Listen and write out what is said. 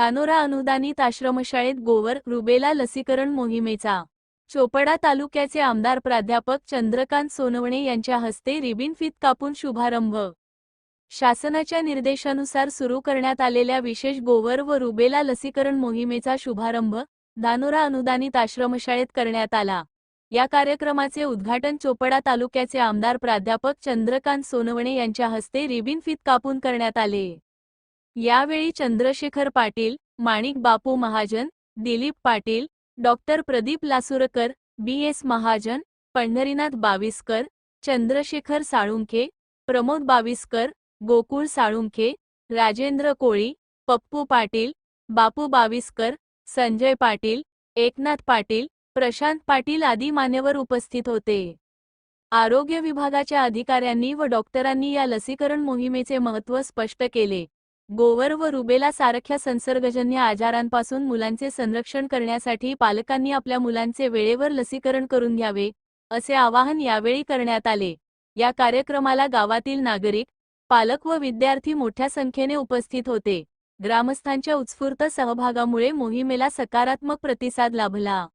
धानोरा अनुदानित आश्रमशाळेत गोवर रुबेला लसीकरण मोहिमेचा. चोपडा तालुक्याचे आमदार प्राध्यापक चंद्रकांत सोनवणे यांच्या हस्ते रिबिन फीत कापून शुभारंभ. शासनाच्या निर्देशानुसार सुरू करण्यात आलेल्या विशेष गोवर व रुबेला लसीकरण मोहिमेचा शुभारंभ धानोरा अनुदानित आश्रमशाळेत करण्यात आला. या कार्यक्रमाचे उद्घाटन चोपडा तालुक्याचे आमदार प्राध्यापक चंद्रकांत सोनवणे यांच्या हस्ते रिबिन फीत कापून करण्यात आले. यावेळी Chandrashekhar Patil Manik Bapu Mahajan Dilip Patil doctor Pradeep Lasurkar B. S. Mahajan Pandharinath Baviskar Chandrashekhar Salunkhe Pramod Baviskar Gokul Salunkhe Rajendra Koli Pappu Patil Bapu Baviskar Sanjay Patil Eknath Patil Prashant Patil आदी मान्यवर उपस्थित होते. आरोग्य विभागाच्या अधिकाऱ्यांनी व डॉक्टरांनी या लसीकरण मोहिमेचे महत्त्व स्पष्ट केले. गोवर व रुबेला सारख्या संसर्गजन्य आजारांपासून मुलांचे संरक्षण करण्यासाठी पालकांनी आपल्या मुलांचे वेळेवर लसीकरण करून घ्यावे असे आवाहन यावेळी करण्यात आले. या कार्यक्रमाला गावातील नागरिक पालक व विद्यार्थी मोठ्या संख्येने उपस्थित होते. ग्रामस्थांच्या उत्स्फूर्त सहभागामुळे मोहिमेला सकारात्मक प्रतिसाद लाभला.